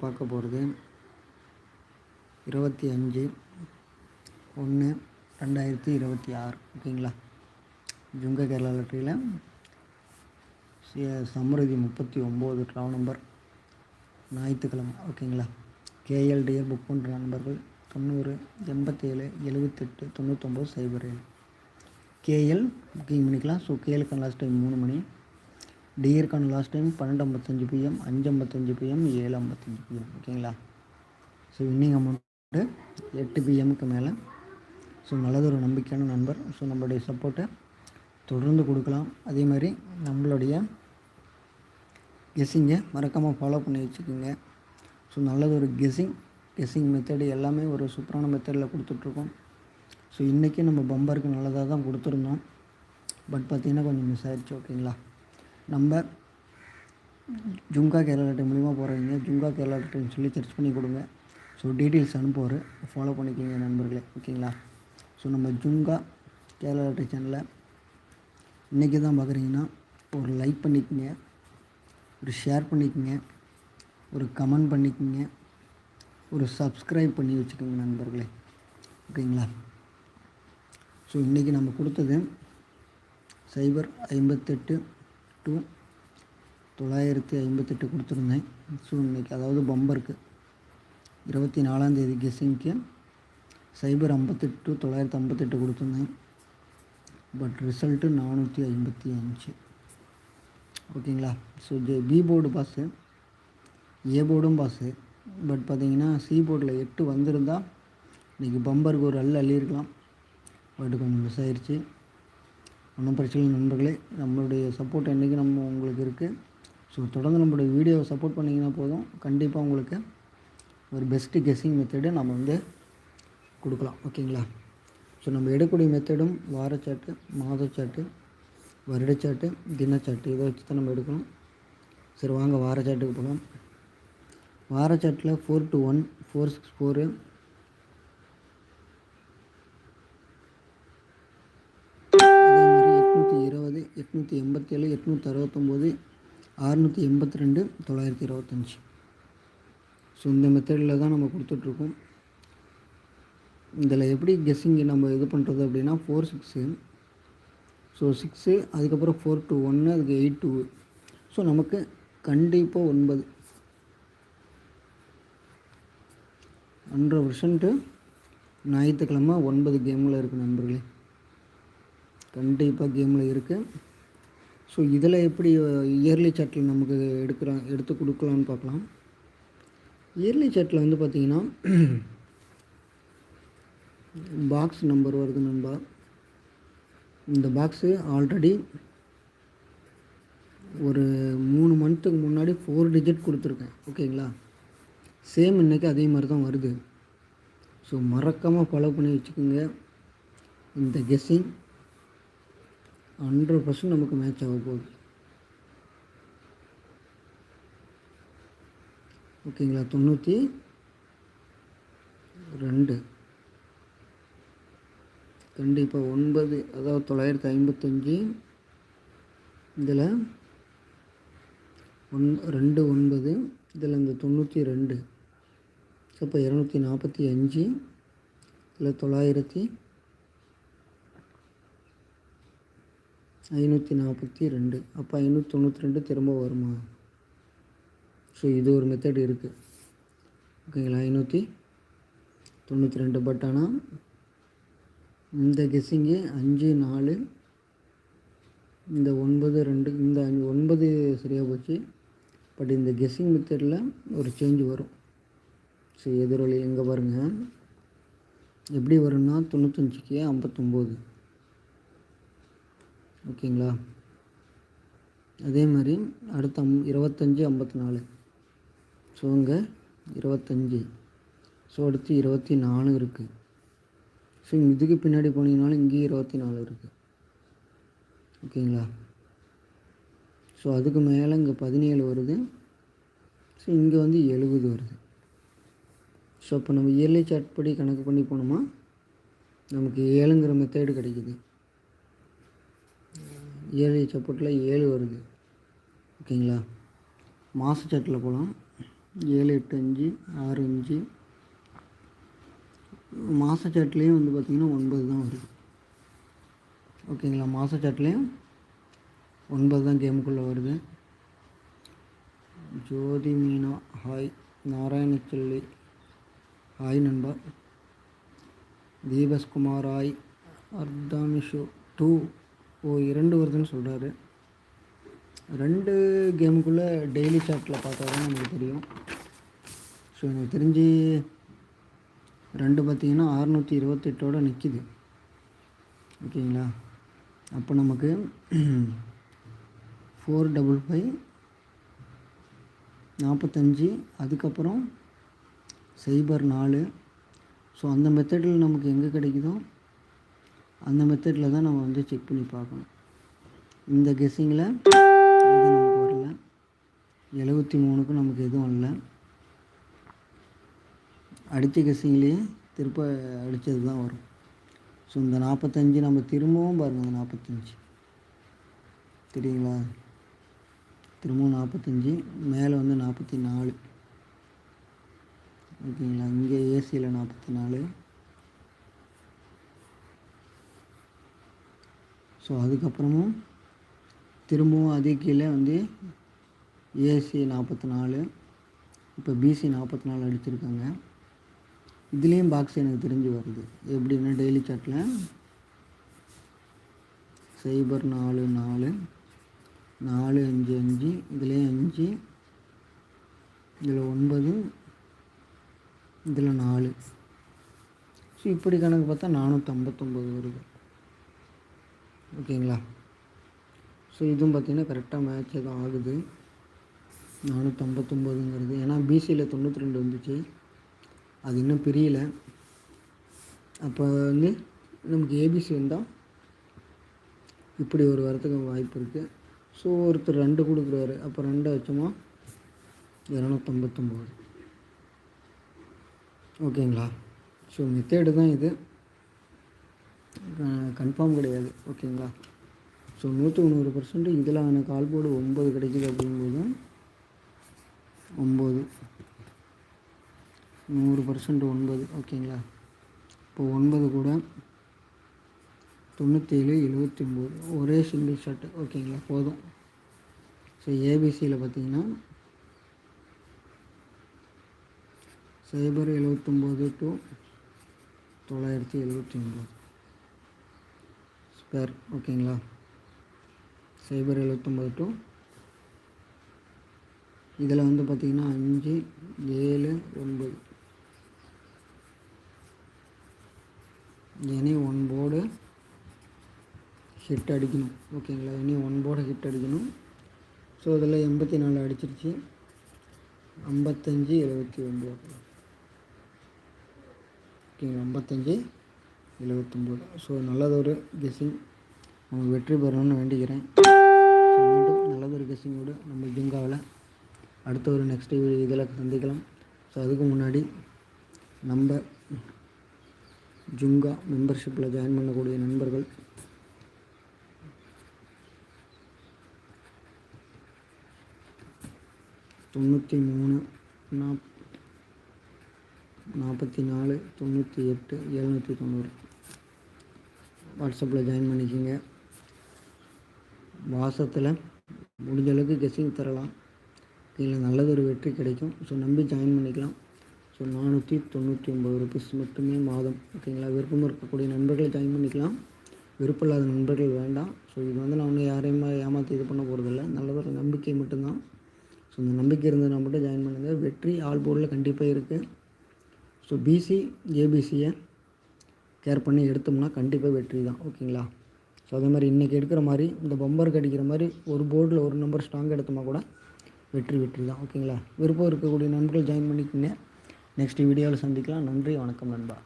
பார்க்க போகிறது இருபத்தி அஞ்சு ஒன்று ரெண்டாயிரத்தி இருபத்தி ஆறு. ஓகேங்களா? ஜுங்க கேரளா லாட்டரியில் சமருதி முப்பத்தி ஒம்பது ட்ரா நம்பர் ஞாயிற்றுக்கிழமை. ஓகேங்களா? கேஎல்டிஏ புக் பண்ணுற நண்பர்கள் தொண்ணூறு எண்பத்தேழு எழுபத்தெட்டு தொண்ணூத்தொம்பது சைபர் ஏழு. கேஎல் புக்கிங் பண்ணிக்கலாம். ஸோ கேஎலுக்கு லாஸ்ட் டைம் மூணு மணி. டிஏருக்கான லாஸ்ட் டைம் பன்னெண்டு ஐம்பத்தஞ்சு பிஎம் அஞ்சு ஐம்பத்தஞ்சு பிஎம் ஏழு ஐம்பத்தஞ்சு பிஎம் ஓகேங்களா? ஸோ இன்னிங் அமௌண்ட்டு எட்டு பிஎம்க்கு மேலே. ஸோ நல்லதொரு நம்பிக்கையான நண்பர். ஸோ நம்மளுடைய சப்போர்ட்டை தொடர்ந்து கொடுக்கலாம். அதே மாதிரி நம்மளுடைய கெஸ்ஸிங்கை மறக்காமல் ஃபாலோ பண்ணி வச்சுக்கோங்க. ஸோ நல்லது ஒரு கெஸ்ஸிங் கெஸ்ஸிங் மெத்தடு எல்லாமே ஒரு சூப்பரான மெத்தடில் கொடுத்துட்ருக்கோம். ஸோ இன்றைக்கி நம்ம பம்பருக்கு நல்லதாக தான் கொடுத்துருந்தோம். பட் பார்த்திங்கன்னா கொஞ்சம் மிஸ் ஆயிடுச்சு ஓகேங்களா? நம்ம ஜுங்கா கேரளா மூலிமா போகிறவங்க ஜுங்கா கேரளா டைம் சொல்லி சர்ச் பண்ணி கொடுங்க. ஸோ டீட்டெயில்ஸ் அனுப்புவார். ஃபாலோ பண்ணிக்கோங்க நண்பர்களே. ஓகேங்களா ஸோ நம்ம ஜுங்கா கேரளா டைம் சேனலில் இன்றைக்கி தான் பார்க்குறீங்கன்னா ஒரு லைக் பண்ணிக்கோங்க. ஒரு ஷேர் பண்ணிக்கோங்க. ஒரு கமெண்ட் பண்ணிக்கோங்க. ஒரு சப்ஸ்கிரைப் பண்ணி வச்சுக்கோங்க நண்பர்களே. ஓகேங்களா ஸோ இன்றைக்கி நம்ம கொடுத்தது சைபர் ஐம்பத்தெட்டு டூ தொள்ளாயிரத்தி ஐம்பத்தெட்டு கொடுத்துருந்தேன். ஸோ இன்றைக்கி அதாவது பம்பருக்கு இருபத்தி நாலாந்தேதி கெஸ்ஸிங்க்கு சைபர் ஐம்பத்தெட்டு டு தொள்ளாயிரத்தி ஐம்பத்தெட்டு கொடுத்துருந்தேன். பட் ரிசல்ட்டு நானூற்றி ஐம்பத்தி அஞ்சு. ஓகேங்களா? So J B board pass A போர்டும் pass but பார்த்திங்கன்னா சி போர்டில் எட்டு வந்திருந்தால் இன்றைக்கி பம்பருக்கு ஒரு அல் அள்ளியிருக்கலாம். பட் கொஞ்சம் மிஸ் ஆயிடுச்சு ஒன்றும் பிரச்சனை நண்பர்களே நம்மளுடைய சப்போர்ட் என்றைக்கு நம்ம உங்களுக்கு இருக்குது ஸோ தொடர்ந்து நம்மளுடைய வீடியோவை சப்போர்ட் பண்ணிங்கன்னா போதும். கண்டிப்பாக உங்களுக்கு ஒரு பெஸ்ட்டு கெஸ்ஸிங் மெத்தடு நம்ம வந்து கொடுக்கலாம். ஓகேங்களா ஸோ நம்ம எடுக்கக்கூடிய மெத்தடும் வாரச்சாட்டு மாதச்சாட்டு வருடச்சாட்டு தினச்சாட்டு இதை வச்சு தான் நம்ம எடுக்கணும். சரி வாங்க வாரச்சாட்டுக்கு போகலாம். வாரச்சாட்டில் four two one four six four எட்நூற்றி எண்பத்தேழு எட்நூற்றி அறுபத்தொம்போது அறுநூற்றி எண்பத்தி ரெண்டு தொள்ளாயிரத்தி இருபத்தஞ்சி. ஸோ இந்த மெத்தடில் தான் நம்ம கொடுத்துட்ருக்கோம். இதில் எப்படி கெஸ்ஸிங்கு நம்ம இது பண்ணுறது அப்படின்னா ஃபோர் சிக்ஸு ஸோ சிக்ஸு அதுக்கப்புறம் ஃபோர் டூ ஒன்று அதுக்கு எயிட் டூ ஸோ நமக்கு கண்டிப்பாக ஒன்பது. ஹண்ட்ரட் பர்சன்ட்டு ஞாயிற்றுக்கிழமை ஒன்பது கேமில் இருக்குது நண்பர்களே. கண்டிப்பாக கேமில் இருக்குது ஸோ இதில் எப்படி இயர்லி சார்ட்டில் நமக்கு எடுக்கிறோம் எடுத்து கொடுக்கலான்னு பார்க்கலாம். இயர்லி சார்ட்டில் வந்து பார்த்திங்கன்னா பாக்ஸ் நம்பர் வருது நண்பா. இந்த பாக்ஸு ஆல்ரெடி ஒரு மூணு மந்த்துக்கு முன்னாடி ஃபோர் டிஜிட் கொடுத்துருக்கேன் ஓகேங்களா? சேம் இன்றைக்கி அதே மாதிரி தான் வருது. ஸோ மறக்காமல் ஃபாலோ பண்ணி வச்சுக்கோங்க. இந்த கெஸ்ஸிங் ஹண்ட்ரட் பர்சன்ட் நமக்கு மேட்ச் ஆக போகுது. ஓகேங்களா? தொண்ணூற்றி ரெண்டு. கண்டிப்பாக ஒன்பது அதாவது தொள்ளாயிரத்தி ஐம்பத்தஞ்சு. இதில் ஒன் ரெண்டு ஒன்பது. இதில் இந்த தொண்ணூற்றி ரெண்டு. அப்போ இப்போ இரநூத்தி நாற்பத்தி அஞ்சு. இதில் தொள்ளாயிரத்தி ஐநூற்றி நாற்பத்தி ரெண்டு. அப்போ ஐநூற்றி தொண்ணூற்றி ரெண்டு திரும்ப வருமா? ஸோ இது ஒரு மெத்தட் இருக்குது ஓகேங்களா ஐநூற்றி தொண்ணூற்றி ரெண்டு. பட் ஆனால் இந்த கெஸ்ஸிங்கு அஞ்சு நாலு இந்த ஒன்பது ரெண்டு இந்த அஞ்சு ஒன்பது சரியாக போச்சு. பட் இந்த கெஸ்ஸிங் மெத்தடில் ஒரு சேஞ்ச் வரும். ஸோ எதிரொலி எங்கே பாருங்கள் எப்படி வரும்னா தொண்ணூத்தஞ்சுக்கு ஐம்பத்தொம்போது. ஓகேங்களா? அதே மாதிரி அடுத்த அம் இருபத்தஞ்சி ஐம்பத்தி நாலு ஸோ இங்கே இருபத்தஞ்சி. ஸோ அடுத்து இருபத்தி நாலு இருக்குது ஸோ இதுக்கு பின்னாடி போனீங்கனாலும் இங்கேயும் இருபத்தி நாலு இருக்குது ஓகேங்களா? ஸோ அதுக்கு மேலே இங்கே பதினேழு வருது. ஸோ இங்கே வந்து எழுபது வருது. ஸோ இப்போ நம்ம இயர்லி சார்ட் படி கணக்கு பண்ணி போனோமா? நமக்கு ஏழுங்கிற மெத்தேடு கிடைக்குது. ஏழு சப்போர்ட்டில் ஏழு வருது. ஓகேங்களா? மாத சாட்டில் போகலாம் ஏழு எட்டு அஞ்சு ஆறு அஞ்சு. மாத சாட்லேயும் வந்து பார்த்திங்கன்னா ஒன்பது தான் வருது. ஓகேங்களா? மாத சாட்லேயும் ஒன்பது தான் கேமுக்குள்ளே வருது. ஜோதி மீனா ஹாய் நாராயணச்செல்வி ஹாய் நண்பா. தீபஸ்குமார் ஹாய். அர்தாமிஷு டூ. ஓ இரண்டு வருதுன்னு சொல்கிறாரு ரெண்டு கேமுக்குள்ளே டெய்லி சாட்டில் பார்த்தா தான் நமக்கு தெரியும். ஸோ எனக்கு தெரிஞ்சு ரெண்டு பார்த்தீங்கன்னா அறநூற்றி இருபத்தெட்டோடு நிற்கிது ஓகேங்களா? அப்போ நமக்கு ஃபோர் டபுள் ஃபைவ் நாற்பத்தஞ்சு அதுக்கப்புறம் சைபர் நாலு. ஸோ அந்த மெத்தடில் நமக்கு எங்கே கிடைக்குதோ அந்த மெத்தடில் தான் நம்ம வந்து செக் பண்ணி பார்க்கணும். இந்த கெஸ்ஸிங்கில் இது நமக்கு வரல எழுபத்தி மூணுக்கு நமக்கு எதுவும் இல்லை. அடித்த கெஸ்ஸிங்லேயே திருப்ப அடித்தது தான் வரும். ஸோ இந்த நாற்பத்தஞ்சு நம்ம திரும்பவும் பாருங்கள் அந்த நாற்பத்தஞ்சு தெரியுங்களா திரும்பவும் நாற்பத்தஞ்சு மேலே வந்து நாற்பத்தி நாலு. ஓகேங்களா? இங்கே ஏசியில் நாற்பத்தி நாலு. ஸோ அதுக்கப்புறமும் திரும்பவும் அதே கீழே வந்து ஏசி நாற்பத்தி நாலு இப்போ பிசி நாற்பத்தி நாலு அடிச்சிருக்காங்க. இதுலேயும் பாக்ஸ் எனக்கு தெரிஞ்சு வருது. எப்படின்னா டெய்லி சாட்டில் சைபர் நாலு நாலு நாலு அஞ்சு அஞ்சு இதுலேயும் அஞ்சு இதில் ஒன்பது இதில் நாலு. ஸோ இப்படி கணக்கு பார்த்தா நானூற்றம்பத்தொம்பது வருது. ஓகேங்களா? ஸோ இதுவும் பார்த்திங்கன்னா கரெக்டாக மேட்ச் எதுவும் ஆகுது. நானூற்றம்பத்தொம்போதுங்கிறது ஏன்னா பிசியில் தொண்ணூற்றி ரெண்டு வந்துச்சு. அது இன்னும் பிரியல. அப்போ வந்து நமக்கு ஏபிசி வந்தால் இப்படி ஒரு வரத்துக்கு வாய்ப்பு இருக்குது ஸோ ஒருத்தர் ரெண்டு கொடுக்குறாரு. அப்போ ரெண்டை வச்சோமா இரநூத்தம்பத்தொம்போது. ஓகேங்களா? ஸோ மெத்தேடு தான் இது. கன்ஃபார்ம் கிடையாது ஓகேங்களா ஸோ நூற்றுக்கு நூறு பர்சன்ட் இதில் எனக்கு கால் போர்டு ஒம்பது கிடைக்குது அப்படிங்கும்போது ஒம்பது நூறு பர்சன்ட் ஒன்பது ஓகேங்களா இப்போ ஒன்பது கூட தொண்ணூற்றேழு எழுபத்தி ஒம்பது ஒரே சிங்கிள் ஷர்ட்டு ஓகேங்களா போதும். ஸோ ஏபிசியில் பார்த்தீங்கன்னா சைபர் எழுபத்தொம்போது டு தொள்ளாயிரத்தி எழுபத்தி ஒம்பது பேர் ஓகேங்களா? சைபர் எழுபத்தொம்பது டூ. இதில் வந்து பார்த்திங்கன்னா அஞ்சு ஏழு ஒன்பது. எனி ஒன் போர்டு ஹிட் அடிக்கணும் ஓகேங்களா? எனி ஒன் போர்டு ஹிட் அடிக்கணும். ஸோ இதில் எண்பத்தி நாலு அடிச்சிருச்சு. ஐம்பத்தஞ்சு எழுபத்தி ஒம்பது. ஓகேங்களா? ஐம்பத்தஞ்சு எழுபத்தொம்போது ஸோ நல்லதொரு கெஸ்ஸிங் அவங்க வெற்றி பெறணும்னு வேண்டிக்கிறேன். மீண்டும் நல்லதொரு கெஸ்ஸிங்கோடு நம்ம ஜிங்காவில். அடுத்த ஒரு நெக்ஸ்ட் இதில் சந்திக்கலாம். ஸோ அதுக்கு முன்னாடி நம்ம ஜுங்கா மெம்பர்ஷிப்பில் ஜாயின் பண்ணக்கூடிய நண்பர்கள். தொண்ணூற்றி மூணு நாப் நாற்பத்தி நாலு தொண்ணூற்றி எட்டு எழுநூற்றி தொண்ணூறு. வாட்ஸ்அப்பில் ஜாயின் பண்ணிக்கோங்க. மாதத்தில் முடிஞ்ச அளவுக்கு கெஸ்ஸிங் தரலாம். இதில் ஒரு வெற்றி கிடைக்கும். ஸோ நம்பி ஜாயின் பண்ணிக்கலாம். ஸோ நானூற்றி தொண்ணூற்றி ஒம்பது ருபீஸ் மட்டுமே மாதம். ஓகேங்களா? விருப்பம் இருக்கக்கூடிய நண்பர்கள் ஜாயின் பண்ணிக்கலாம். விருப்பம் இல்லாத நண்பர்கள் வேண்டாம். ஸோ இது வந்து நான் ஒன்றும் யாரையுமே ஏமாற்றி இது பண்ண போகிறதில்ல நல்லதொரு நம்பிக்கை மட்டும்தான். ஸோ இந்த நம்பிக்கை இருந்ததுனா மட்டும் ஜாயின் பண்ணுங்கள் வெற்றி ஆல் போர்டில் கண்டிப்பாக இருக்குது ஸோ பிசி ஏபிசியை கேர் பண்ணி எடுத்தோம்னா கண்டிப்பாக வெற்றி தான் ஓகேங்களா ஸோ அதே மாதிரி இன்றைக்கி எடுக்கிற மாதிரி இந்த பம்பருக்கு அடிக்கிற மாதிரி ஒரு போர்டில் ஒரு நம்பர் ஸ்ட்ராங் எடுத்தோமா கூட வெற்றி வெற்றி தான் ஓகேங்களா விருப்பம் இருக்கக்கூடிய நண்பர்கள் ஜாயின் பண்ணிக்கிங்க. நெக்ஸ்ட் வீடியோவில் சந்திக்கலாம். நன்றி வணக்கம் நண்பா.